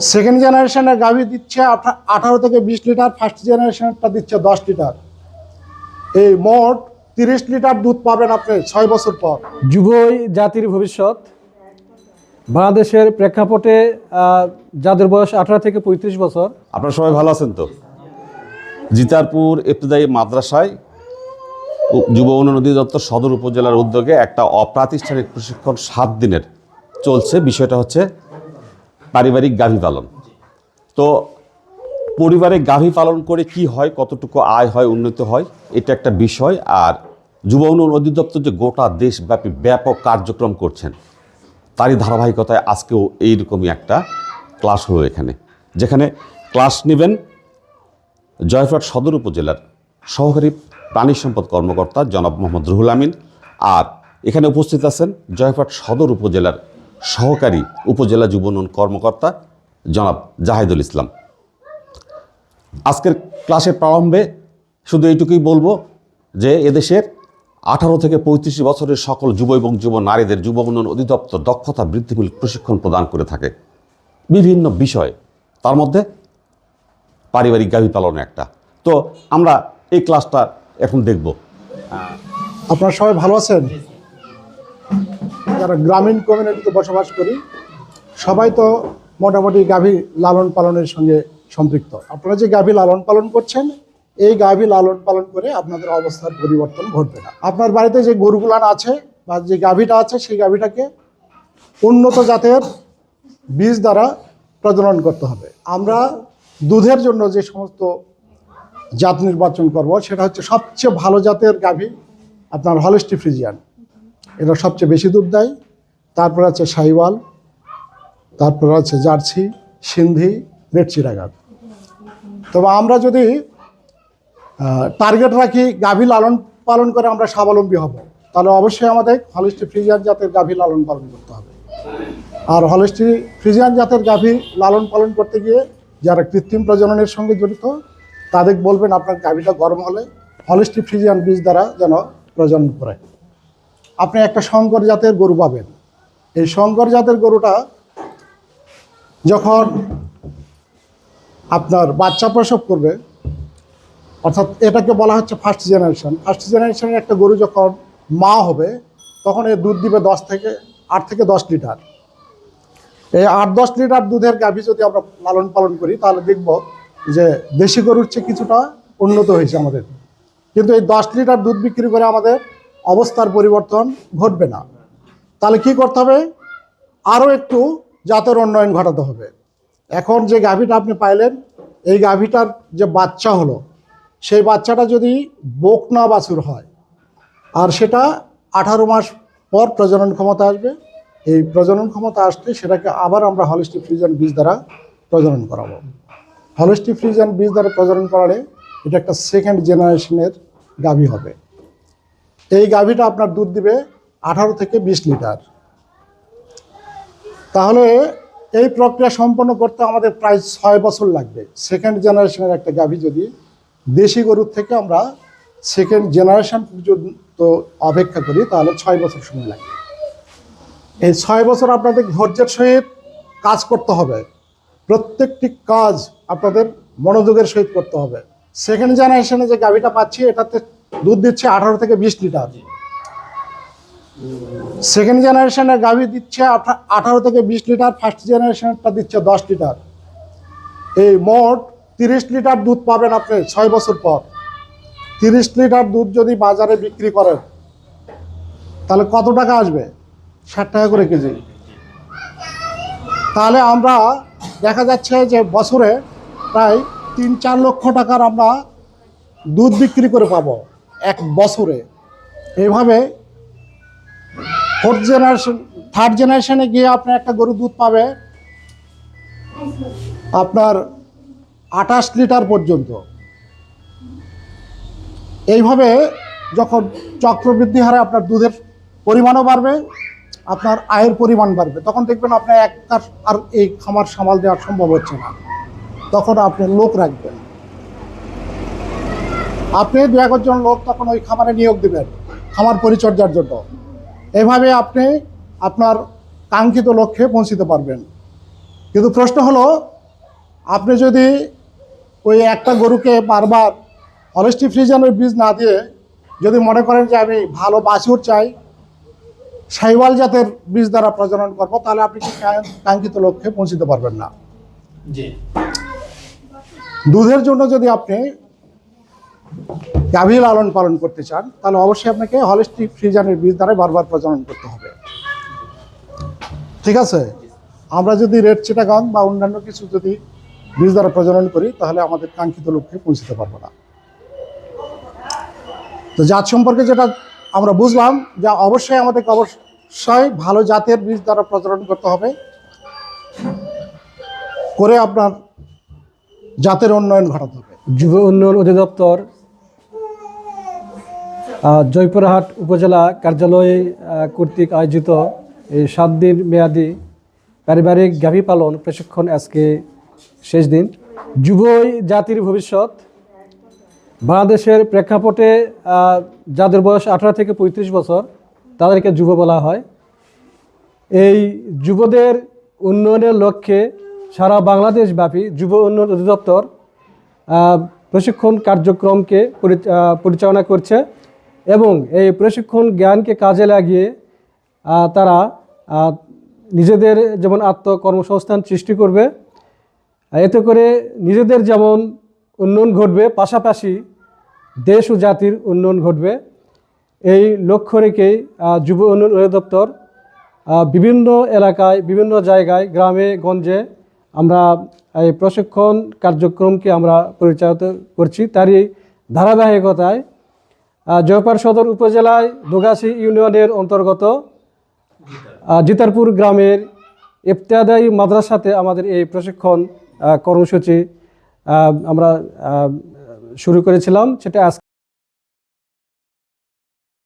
Second জেনারেশনের গাভি দিচ্ছে আঠা- আঠারো থেকে বিশ লিটার ফার্স্ট জেনারেশনটা দিচ্ছে দশ লিটার। এই মোট তিরিশ লিটার দুধ পাবেন আপনি ছয় বছর পর। যুবই জাতির ভবিষ্যৎ। বাংলাদেশের প্রেক্ষাপটে যাদের বয়স আঠারো থেকে পঁয়ত্রিশ বছর। আপনারা সবাই ভালো আছেন তো? জিতারপুর ইবতদায়ী মাদ্রাসায় যুব উন্নয়ন অধিদপ্তর সদর উপজেলার উদ্যোগে একটা অপ্রাতিষ্ঠানিক প্রশিক্ষণ সাত দিনের চলছে। বিষয়টা হচ্ছে পারিবারিক গাভী পালন। তো পরিবারে গাভী পালন করে কি হয়, কতটুকু আয় হয়, উন্নত হয়, এটা একটা বিষয়। আর যুব উন্নয়ন অধিদপ্তর যে গোটা দেশব্যাপী ব্যাপক কার্যক্রম করছেন, তারই ধারাবাহিকতায় আজকেও এইরকমই একটা ক্লাস হলো এখানে, যেখানে ক্লাস নেবেন জয়ফ্রাট সদর উপজেলার সহকারী প্রাণী সম্পদ কর্মকর্তা জনাব মোহাম্মদ রুহুল আমিন। আর এখানে উপস্থিত আছেন জয়ফ্রাট সদর উপজেলার সহকারী উপজেলা যুব উন্নয়ন কর্মকর্তা জনাব জাহিদুল ইসলাম। আজকের ক্লাসের প্রারম্ভে শুধু এইটুকুই বলব যে এদেশের আঠারো থেকে পঁয়ত্রিশ বছরের সকল যুব এবং যুব নারীদের যুব উন্নয়ন অধিদপ্তর দক্ষতা বৃদ্ধিমূলক প্রশিক্ষণ প্রদান করে থাকে। বিভিন্ন বিষয়ে, তার মধ্যে পারিবারিক গাভী পালন একটা। তো আমরা এই ক্লাসটা এখন দেখব। আপনারা সবাই ভালো আছেন? যারা গ্রামীণ কমিউনিটিতে বসবাস করি, সবাই তো মোটামুটি গাভী লালন পালনের সঙ্গে সম্পৃক্ত। আপনারা যে গাভী লালন পালন করছেন, এই গাভী লালন পালন করে আপনাদের অবস্থার পরিবর্তন ঘটবে না। আপনার বাড়িতে যে গরুগুলান আছে বা যে গাভীটা আছে, সেই গাভীটাকে উন্নত জাতের বীজ দ্বারা প্রজনন করতে হবে। আমরা দুধের জন্য যে সমস্ত জাত নির্বাচন করব, সেটা হচ্ছে সবচেয়ে ভালো জাতের গাভী আপনার হলিস্টি ফ্রিজিয়ান এটা সবচেয়ে বেশি দুধ দেয়। তারপর আছে সাইওয়াল তারপর আছে জার্সি, সিন্ধি, রেড চিরাগাত তবে আমরা যদি টার্গেট রাখি গাভী লালন পালন করে আমরা স্বাবলম্বী হব, তাহলে অবশ্যই আমাদের হলিস্টি ফ্রিজিয়ান জাতের গাভী লালন পালন করতে হবে। আর হলিস্টি ফ্রিজিয়ান জাতের গাভী লালন পালন করতে গিয়ে যারা কৃত্রিম প্রজননের সঙ্গে জড়িত, তাদের বলবেন আপনার গাভীটা গরম হলে হলিস্টি ফ্রিজিয়ান বীজ দ্বারা যেন প্রজনন করে আপনি একটা শঙ্কর জাতের গরু পাবেন। এই শঙ্কর জাতের গরুটা যখন আপনার বাচ্চা প্রসব করবে, অর্থাৎ এটাকে বলা হচ্ছে ফার্স্ট জেনারেশন ফার্স্ট জেনারেশনের একটা গরু যখন মা হবে, তখন এর দুধ দিবে দশ থেকে আট থেকে দশ লিটার। এই আট দশ লিটার দুধের গাভী যদি আমরা লালন পালন করি, তাহলে দেখব যে দেশি গরুর চেয়ে কিছুটা উন্নত হয়েছে আমাদের। কিন্তু এই দশ লিটার দুধ বিক্রি করে আমাদের অবস্থার পরিবর্তন ঘটবে না। তাহলে কি করতে হবে? আরও একটু জাতের উন্নয়ন ঘটাতে হবে। এখন যে গাভীটা আপনি পাইলেন, এই গাভীটার যে বাচ্চা হলো, সেই বাচ্চাটা যদি বোকনা বাছুর হয়, আর সেটা আঠারো মাস পর প্রজনন ক্ষমতা আসবে, এই প্রজনন ক্ষমতা আসলে সেটাকে আবার আমরা হলিস্টিক ফ্রিজান বীজ দ্বারা প্রজনন করাবো। হলিস্টিক ফ্রিজান বীজ দ্বারা প্রজনন করালে এটা একটা সেকেন্ড জেনারেশনের গাভী হবে। এই গাভীটা আপনার দুধ দিবে আঠারো থেকে বিশ লিটার। তাহলে এই প্রক্রিয়া সম্পন্ন করতে আমাদের প্রায় ছয় বছর লাগবে। সেকেন্ড জেনারেশনের একটা গাভী যদি দেশি গরুর থেকে আমরা সেকেন্ড জেনারেশন পর্যন্ত অপেক্ষা করি, তাহলে ছয় বছর সময় লাগবে। এই ছয় বছর আপনাদের ধৈর্যের সহিত কাজ করতে হবে। প্রত্যেকটি কাজ আপনাদের মনোযোগের সহিত করতে হবে। সেকেন্ড জেনারেশনে যে গাভীটা পাচ্ছি, এটাতে দুধ দিচ্ছে আঠারো থেকে বিশ লিটার। সেকেন্ড জেনারেশনের গাভী দিচ্ছে আঠা- আঠারো থেকে বিশ লিটার ফার্স্ট জেনারেশনটা দিচ্ছে দশ লিটার। এই মোট তিরিশ লিটার দুধ পাবেন আপনি ছয় বছর পর। তিরিশ লিটার দুধ যদি বাজারে বিক্রি করেন, তাহলে কত টাকা আসবে? ষাট টাকা করে কেজি। তাহলে আমরা দেখা যাচ্ছে যে বছরে প্রায় তিন চার লক্ষ টাকার আমরা দুধ বিক্রি করে পাবো। এক বছরে। এইভাবে ফোর্থ জেনারেশন থার্ড জেনারেশনে গিয়ে আপনি একটা গরু দুধ পাবে আপনার আঠাশ লিটার পর্যন্ত। এইভাবে যখন চক্রবৃদ্ধি হারে আপনার দুধের পরিমাণও বাড়বে, আপনার আয়ের পরিমাণ বাড়বে, তখন দেখবেন আপনার একটা আর এই খামার সামাল দেওয়া সম্ভব হচ্ছে না। তখন আপনি লোক রাখবেন। আপনি দু একজন লোক তখন ওই খামারে নিয়োগ দিবেন খামার পরিচর্যার জন্য। এভাবে আপনি আপনার কাঙ্ক্ষিত লক্ষ্যে পৌঁছিতে পারবেন। কিন্তু প্রশ্ন হলো আপনি যদি ওই একটা গরুকে বারবার অলেস্টি ফ্রিজানের বীজ না দিয়ে যদি মনে করেন যে আমি ভালো বাছুর চাই সাইওয়াল জাতের বীজ দ্বারা প্রজনন করব তাহলে আপনি কি কাঙ্ক্ষিত লক্ষ্যে পৌঁছতে পারবেন না। জি। দুধের জন্য যদি আপনি গাভী লালন পালন করতে চান, তাহলে অবশ্যই আপনাকে হলিস্টিক ফ্রিজানের বীজ দ্বারা বারবার প্রজনন করতে হবে। ঠিক আছে? আমরা যদি রেড চিটাগং বা অন্যান্য কিছু যদি বীজ দ্বারা প্রজনন করি, তাহলে আমাদের কাঙ্ক্ষিত লক্ষ্যে পৌঁছতে পারব না। তো জাত সম্পর্কে যেটা আমরা বুঝলাম, যে অবশ্যই আমাদেরকে অবশ্যই ভালো জাতের বীজ দ্বারা প্রজনন করতে হবে। করে আপনার জাতের উন্নয়ন ঘটাতে হবে। যুব উন্নয়ন অধিদপ্তর জয়পুরহাট উপজেলা কার্যালয় কর্তৃক আয়োজিত এই সাত দিন মেয়াদি পারিবারিক গাভী পালন প্রশিক্ষণ আজকে শেষ দিন। যুবই জাতির ভবিষ্যৎ। বাংলাদেশের প্রেক্ষাপটে যাদের বয়স আঠারো থেকে পঁয়ত্রিশ বছর, তাদেরকে যুব বলা হয়। এই যুবদের উন্নয়নের লক্ষ্যে সারা বাংলাদেশব্যাপী যুব উন্নয়ন অধিদপ্তর প্রশিক্ষণ কার্যক্রমকে পরিচালনা করছে। এবং এই প্রশিক্ষণ জ্ঞানকে কাজে লাগিয়ে তারা নিজেদের যেমন আত্মকর্মসংস্থান সৃষ্টি করবে, এতে করে নিজেদের যেমন উন্নয়ন ঘটবে, পাশাপাশি দেশ ও জাতির উন্নয়ন ঘটবে। এই লক্ষ্য রেখেই যুব উন্নয়ন অধিদপ্তর বিভিন্ন এলাকায়, বিভিন্ন জায়গায়, গ্রামে, গঞ্জে আমরা এই প্রশিক্ষণ কার্যক্রমকে আমরা পরিচালিত করছি। তারই ধারাবাহিকতায় জয়পার সদর উপজেলায় দোগাছি ইউনিয়নের অন্তর্গত জিতারপুর গ্রামের ইফতেদায়ী মাদ্রাসাতে আমাদের এই প্রশিক্ষণ কর্মসূচি আমরা শুরু করেছিলাম। সেটা আজ